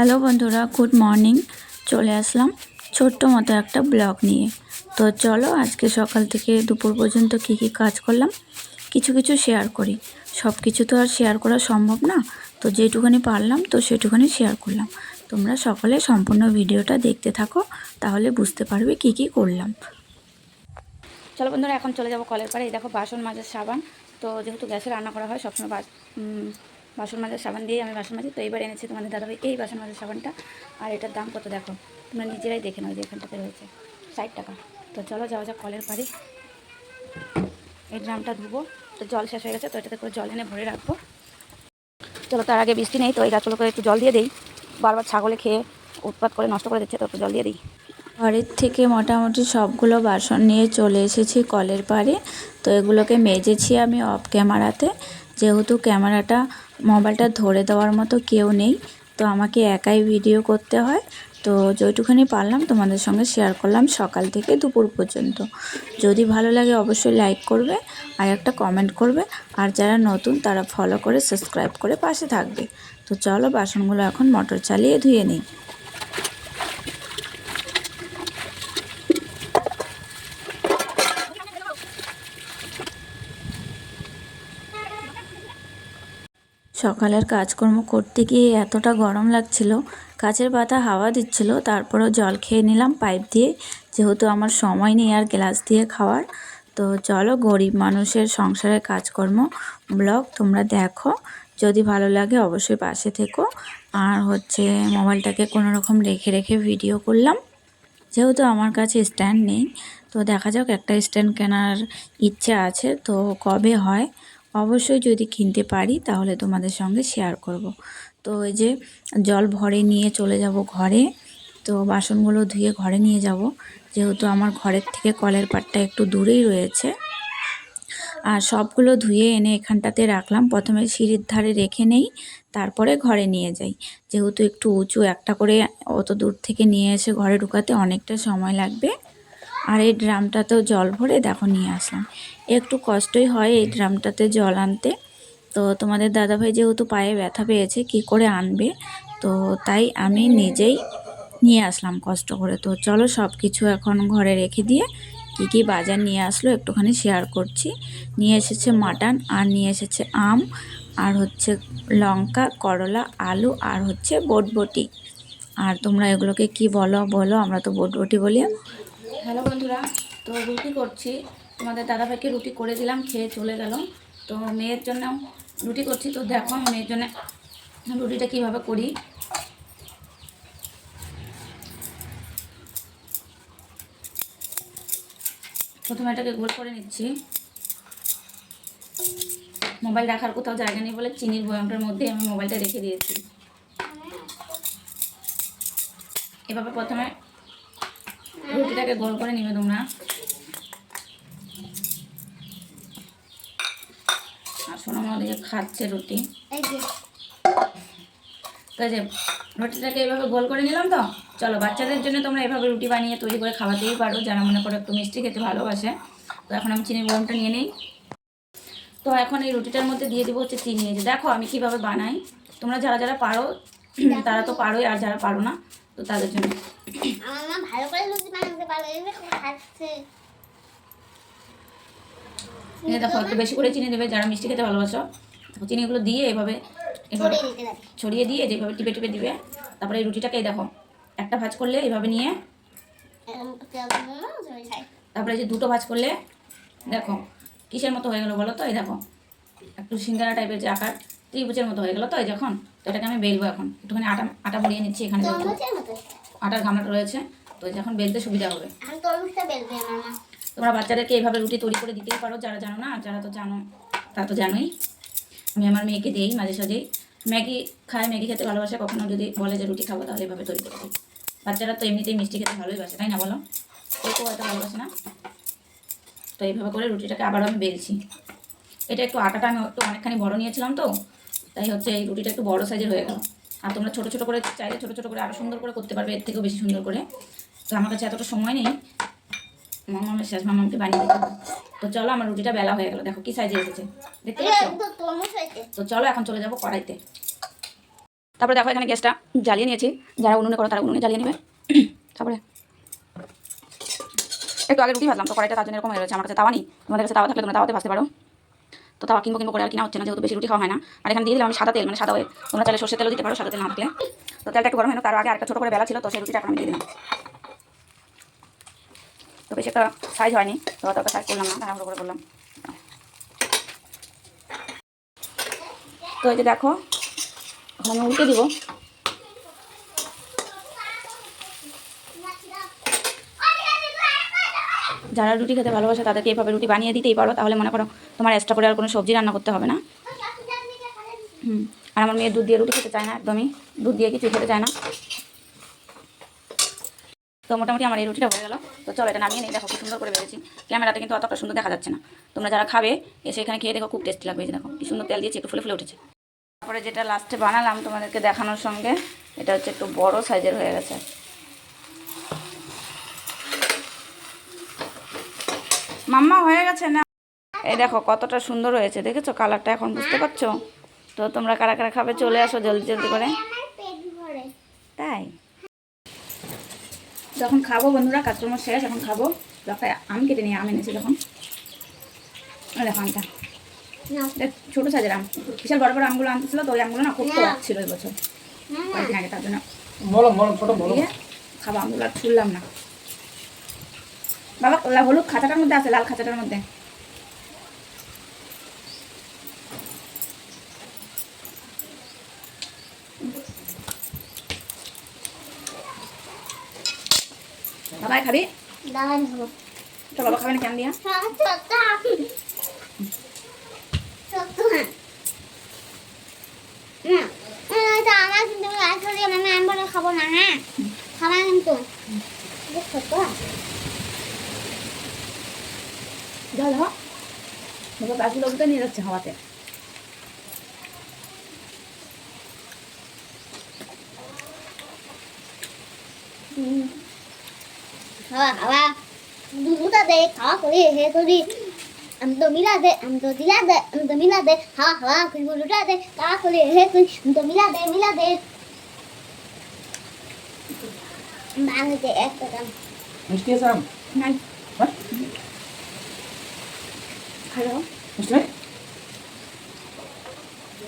Hello বন্ধুরা, good morning. চলে আসলাম ছোট্ট মতো একটা ব্লগ নিয়ে। তো চলো আজকে সকাল থেকে দুপুর পর্যন্ত কি কি কাজ করলাম, কিছু কিছু শেয়ার করি। সব কিছু তো আর শেয়ার করা সম্ভব না, তো যেটুখানি পারলাম তো সেটুখানি শেয়ার করলাম। তোমরা সকলে সম্পূর্ণ ভিডিওটা দেখতে থাকো, তাহলে বুঝতে পারবে কি কি করলাম। চলো বন্ধুরা, এখন চলে যাব কলের পাড়ে। এই দেখো বাসন মাজার সাবান। তো যেহেতু গ্যাসে রান্না করা হয়, সবসময় বাসন মাজার সাবান দিয়ে আমি বাসন মাজি, তো এইবার এনেছি তোমাদের দাদাভাই এই বাসন মাজার সাবানটা। আর এটার দাম কত দেখো? তোমরা নিজেরাই দেখে নাও যে এখানটাতে রয়েছে। ষাট টাকা। তো চলো যাওয়া যাক কলের পাড়ে। এই ড্রামটা ধুবো। তো জল শেষ হয়ে গেছে, তো এটাতে করে জল এনে ভরে রাখব। চলো তার আগে বৃষ্টি নেই, তো এই গাছগুলোকে একটু জল দিয়ে দিই। বারবার ছাগলে খেয়ে উৎপাত করে নষ্ট করে দিচ্ছে, তো একটু জল দিয়ে দিই। ঘরের থেকে মোটামুটি সবগুলো বাসন নিয়ে চলে এসেছি কলের পাড়ে। তো এগুলোকে মেজেছি আমি অফ ক্যামেরাতে। যেহেতু ক্যামেরাটা মোবাইলটা ধরে দেওয়ার মতো কেউ নেই, তো আমাকে একাই ভিডিও করতে হয়। তো যেটুখানি পারলাম তোমাদের সঙ্গে শেয়ার করলাম সকাল থেকে দুপুর পর্যন্ত। যদি ভালো লাগে অবশ্যই লাইক করবে আর একটা কমেন্ট করবে। আর যারা নতুন তারা ফলো করে সাবস্ক্রাইব করে পাশে থাকবে। তো চলো বাসনগুলো এখন মোটর চালিয়ে ধুয়ে নিই। সকালের কাজকর্ম করতে গিয়ে এতটা গরম লাগছিল কাছের পাতা হাওয়া দিচ্ছিল, তারপরও জল খেয়ে নিলাম পাইপ দিয়ে। যেহেতু আমার সময় নেই আর গ্লাস দিয়ে খাওয়ার, তো চলো গরিব মানুষের সংসারের কাজকর্ম ব্লগ তোমরা দেখো। যদি ভালো লাগে অবশ্যই পাশে থেকো। আর হচ্ছে মোবাইলটাকে কোনো রকম রেখে রেখে ভিডিও করলাম। যেহেতু আমার কাছে স্ট্যান্ড নেই, তো দেখা যাক একটা স্ট্যান্ড কেনার ইচ্ছে আছে, তো কবে হয়? অবশ্যই যদি কিনতে পারি, তাহলে তোমাদের সঙ্গে শেয়ার করব। তো এই যে জল ভরে নিয়ে চলে যাব ঘরে, তো বাসনগুলো ধুয়ে ঘরে নিয়ে যাব। যেহেতু আমার ঘরের থেকে কলের পাটটা একটু দূরেই রয়েছে। আর সবগুলো ধুয়ে এনে এখানটাতে রাখলাম। প্রথমে সিঁড়ির ধারে রেখে নেই, তারপরে ঘরে নিয়ে যাই। যেহেতু একটু উঁচু, একটা করে অত দূর থেকে নিয়ে এসে ঘরে ঢুকাতে অনেকটা সময় লাগবে। আর এই ড্রামটাতেও জল ভরে দেখো নিয়ে আসলাম। একটু কষ্টই হয় এই ড্রামটাতে জল আনতে। তো তোমাদের দাদাভাই যেহেতু পায়ে ব্যথা পেয়েছে, কি করে আনবে? তো তাই আমি নিজেই নিয়ে আসলাম কষ্ট করে। তো চলো সব কিছু এখন ঘরে রেখে দিয়ে কি কি বাজার নিয়ে আসলো একটুখানি শেয়ার করছি। নিয়ে এসেছে মাটন আর নিয়ে এসেছে আম, আর হচ্ছে লঙ্কা, করলা, আলু, আর হচ্ছে বটবটি। আর তোমরা এগুলোকে কি বলো? বলো, আমরা তো বটবটি বলি। হ্যালো বন্ধুরা, তো রুটি করছি। তোমাদের দাদাভাইকে রুটি করে দিলাম, খেয়ে চলে গেল। তো মেয়ের জন্য রুটি করছি। তো দেখো মেয়ের জন্য রুটিটা কীভাবে করি। প্রথমে এটাকে গোল করে নিচ্ছি। মোবাইল রাখার কোথাও জায়গা নেই বলে চিনির বয়ামটার মধ্যে আমি মোবাইলটা রেখে দিয়েছি। এভাবে প্রথমে রুটিটাকে গোল করে নিবে তোমরা। আর ওদিকে খাচ্ছে রুটি। তো যে রুটিটাকে এইভাবে গোল করে নিলাম তো? চলো বাচ্চাদের জন্য তোমরা এভাবে রুটি বানিয়ে তৈরি করে খাওয়াতেই পারো যারা মনে করো একটু মিষ্টি খেতে ভালোবাসে। তো এখন আমি চিনির গরমটা নিয়ে নিই। তো এখন এই রুটিটার মধ্যে দিয়ে দেবো হচ্ছে চিনি। যে দেখো আমি কীভাবে বানাই। তোমরা যারা যারা পারো তারা তো পারোই আর যারা পারো না তো তাদের জন্য। আমার মা ভালো করে লুচি বানাতে পারে দেখো খাচ্ছে দেখো একটু বেশি করে চিনি দেবে যারা মিষ্টি খেতে ভালোবাসো। চিনিগুলো দিয়ে এভাবে এভাবে ছড়িয়ে দিয়ে যেভাবে টিপে টিপে দিবে তারপরে এই রুটিটাকে দেখো একটা ভাজ করলে এইভাবে নিয়ে তারপরে যে দুটো ভাজ করলে দেখো কিসের মতো হয়ে গেলো বলো তো? এই দেখো একটু সিঙ্গারা টাইপের যে আকার ত্রিভুজের মতো হয়ে গেলো তো যখন তো এটাকে আমি বেলবো এখন। একটুখানি আটা আটা ভরিয়ে নিচ্ছি এখানে আটার গামলাটা রয়েছে তো যখন বেলতে সুবিধা হবে। তোমরা বাচ্চাদেরকে এইভাবে রুটি তৈরি করে দিতেই পারো যারা জানো না যারা তো জানো তা তো জানোই। আমি আমার মেয়েকে দিই মাঝে সাঝেই ম্যাগি খায় ম্যাগি খেতে ভালোবাসে কখনো যদি বলে যে রুটি খাব তাহলে এভাবে তৈরি করে দিই। বাচ্চারা তো এমনিতেই মিষ্টি খেতে ভালোই বাসে তাই না বলো? কেউ কেউ হয়তো ভালোবাসে না। তো এইভাবে করে রুটিটাকে আবারও আমি বেলছি। এটা একটু আটাটা আমি একটু অনেকখানি বড় নিয়েছিলাম তো তাই হচ্ছে এই রুটিটা একটু বড় সাইজের হয়ে গেল। আর তোমরা ছোটো ছোটো করে চাইলে ছোটো ছোটো করে আরও সুন্দর করে করতে পারবে এর থেকেও বেশি সুন্দর করে। তো আমার কাছে এতটা সময় নেই। মামামের শেষ মামামকে বানিয়ে দিতে তো চলো আমার রুটিটা বেলা হয়ে গেল। দেখো কি সাইজে এসেছে। দেখতে তো চলো এখন চলে যাব কড়াইতে। তারপরে দেখো এখানে গ্যাসটা জ্বালিয়ে নিয়েছি। যারা উনুনে করো তারা উনুনে জ্বালিয়ে নেবে। তারপরে একটু আগে রুটি ভাজলাম তো কড়াইটা তার জন্য এরকম হয়ে রয়েছে। আমার কাছে তাওয়া নেই। তোমাদের কাছে তাওয়া থাকলে তোমরা তাওয়াতে ভাজতে পারো। তো তাওয়া কিনবো কিনবো করে আর কিনা হচ্ছে না, যেহেতু বেশি রুটি খাওয়া হয় না। আর এখানে দিয়ে দিলাম আমি সাদা তেল মানে সাদা হয়ে তোমরা চাইলে সর্ষের তেলও দিতে পারো, সাদা তেল না থাকলে। তো তেলটা একটু গরম হলো তার আগে আরেকটা ছোটো করে বেলা ছিল, তো সেই রুটিটা আমি দিয়ে দিলাম। তো বেশি একটা সাইজ হয়নি, তো অত সাইজ করলাম না, তাড়াহুড়ো করে করলাম। তো এই যে দেখো আমি উল্টে দিব। যারা রুটি খেতে ভালোবাসে তাদেরকে এইভাবে রুটি বানিয়ে দিতেই পারো। তাহলে মনে করো তোমার এক্সট্রা করে আর কোনো সবজি রান্না করতে হবে না। হুম, আর আমার মেয়ে দুধ দিয়ে রুটি খেতে চায় না একদমই। দুধ দিয়ে কিছু খেতে চায় না। তো মোটামুটি আমার এই রুটিটা হয়ে গেল। তো চলো এটা নামিয়ে নিই, দেখো খুব সুন্দর করে বেড়েছি। ক্যামেরাতে কিন্তু অতটা সুন্দর দেখা যাচ্ছে না। তোমরা যারা খাবে, এসে এখানে খেয়ে দেখো, খুব টেস্টি লাগবে যে দেখো। সুন্দর তেল দিয়েছি, একটু ফুলে ফুলে উঠেছে। তারপরে যেটা লাস্টে বানালাম তোমাদেরকে দেখানোর সঙ্গে, এটা হচ্ছে একটু বড় সাইজের হয়ে গেছে। মাম্মা হয়ে গেছে না। এই দেখো কতটা সুন্দর হয়েছে দেখেছ? কালারটা এখন বুঝতে পারছ? তো তোমরা কারা কারা খাবে চলে আসো জলদি জলদি করে। তাই? যখন খাব বন্ধুরা কাজকর্ম শেষ এখন খাব। দেখো আম কেটে নিয়ে আম এনেছি যখন। দেখো আমটা। দেখ ছোটো সাইজের আম। বিশাল বড় বড় আমগুলো আনতেছিল তো ওই আমগুলো না খুব। টক ছিল এই বছর। কয়েকদিন আগে তার জন্য। খাব আমগুলো আর ছুললাম না। বাবা হলুদ খাঁচাটার মধ্যে আছে লাল খাঁচাটার মধ্যে। বাবাই খাবি? তো বাবা খাবে না কেন দিয়া? আসলে মানে খাব না হ্যাঁ? খাবা কিন্তু। এটা সত্য যাও যাও বাবা গাছগুলো উঠে নিয়ে যাচ্ছে হাওয়াতে খাওয়া খাওয়া দুটা দে খাওয়া করে হে করি আমি তো মিলা দে আমি তো দিলা দে আমি তো মিলা দে খাওয়া খাওয়া করি দুটা দে খাওয়া করে হে করি আমি তো মিলা দে মিলা দে বাংলাতে একটা দাম মিষ্টি আছে আম নাই নেই?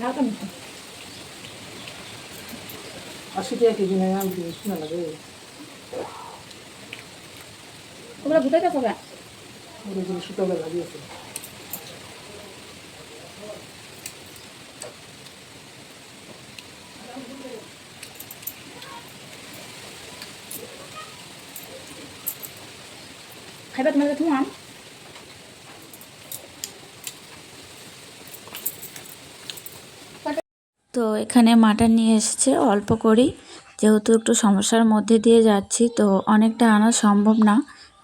হালকা মিষ্টি আশি টাকা কেজি নেই আম মিষ্টি না লাগে তোমরা ভুতে তো কবে ওদের জন্য সুতোটা লাগিয়েছে খাইবা তোমাদের তুমি তো এখানে মাটন নিয়ে এসেছে, অল্প করেই। যেহেতু একটু সমস্যার মধ্যে দিয়ে যাচ্ছি, তো অনেকটা আনা সম্ভব না।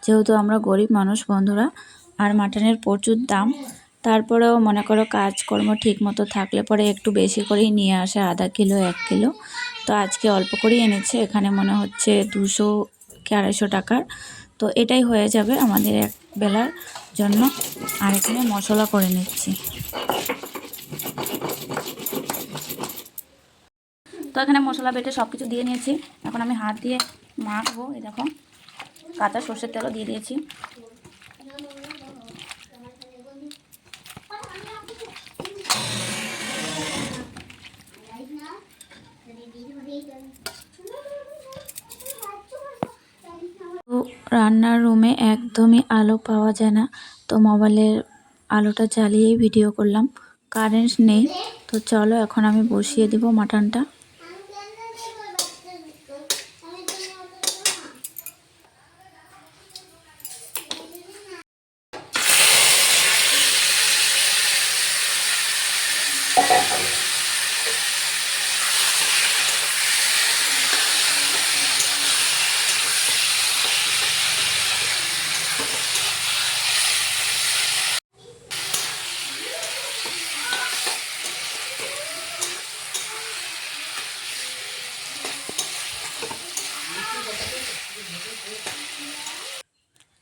যেহেতু আমরা গরিব মানুষ বন্ধুরা, আর মাটনের প্রচুর দাম। তারপরেও মনে করো কাজকর্ম ঠিক মতো থাকলে পরে একটু বেশি করেই নিয়ে আসে, আধা কিলো, এক কিলো। তো আজকে অল্প করেই এনেছে, এখানে মনে হচ্ছে দুশো কি আড়াইশো টাকার। তো এটাই হয়ে যাবে আমাদের এক বেলার জন্য। আর এখানে মশলা করে নিচ্ছি। তো এখানে মশলা বেটে সব কিছু দিয়ে নিয়েছি। এখন আমি হাত দিয়ে মাখবো, এই দেখো। কাঁচা সর্ষের তেলও দিয়ে দিয়েছি। রান্নার রুমে একদমই আলো পাওয়া যায় না, তো মোবাইলের আলোটা জ্বালিয়েই ভিডিও করলাম। কারেন্ট নেই, তো চলো এখন আমি বসিয়ে দিব মাটনটা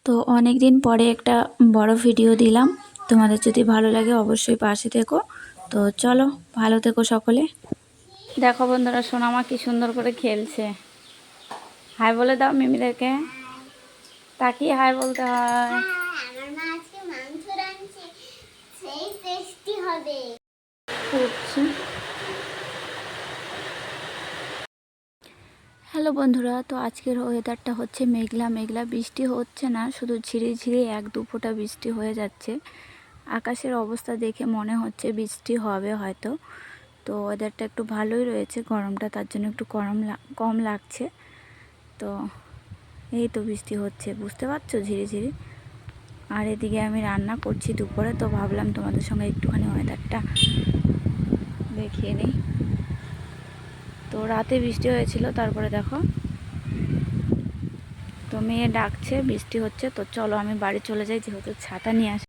তো অনেক দিন পরে একটা বড় ভিডিও দিলাম। তোমাদের যদি ভালো লাগে অবশ্যই পাশে থেকো। তো চলো ভালো থেকো সকলে। দেখো বন্ধুরা সোনামা কি সুন্দর করে খেলছে। হাই বলে দাও মিমিদেরকে। তাকিয়ে হাই বলতে হয়। আমার মা আজকে মাংস রাঁধছে সেই টেস্টি হবে উঠছে হ্যালো বন্ধুরা, তো আজকের ওয়েদারটা হচ্ছে মেঘলা মেঘলা। বৃষ্টি হচ্ছে না, শুধু ঝিরি ঝিরি এক দু ফোঁটা বৃষ্টি হয়ে যাচ্ছে। আকাশের অবস্থা দেখে মনে হচ্ছে বৃষ্টি হবে হয়তো। তো ওয়েদারটা একটু ভালোই রয়েছে, গরমটা তার জন্য একটু গরম কম লাগছে। তো এই তো বৃষ্টি হচ্ছে, বুঝতে পারছ ঝিরি ঝিরি? আর এদিকে আমি রান্না করছি দুপুরে, তো ভাবলাম তোমাদের সঙ্গে একটুখানি ওয়েদারটা দেখিয়ে নিই। তো রাতে বৃষ্টি হয়েছিল, তারপরে দেখো। তো মেয়ে ডাকছে, বৃষ্টি হচ্ছে, তো চলো আমি বাড়ি চলে যাই, যেহেতু ছাতা নিয়ে আসি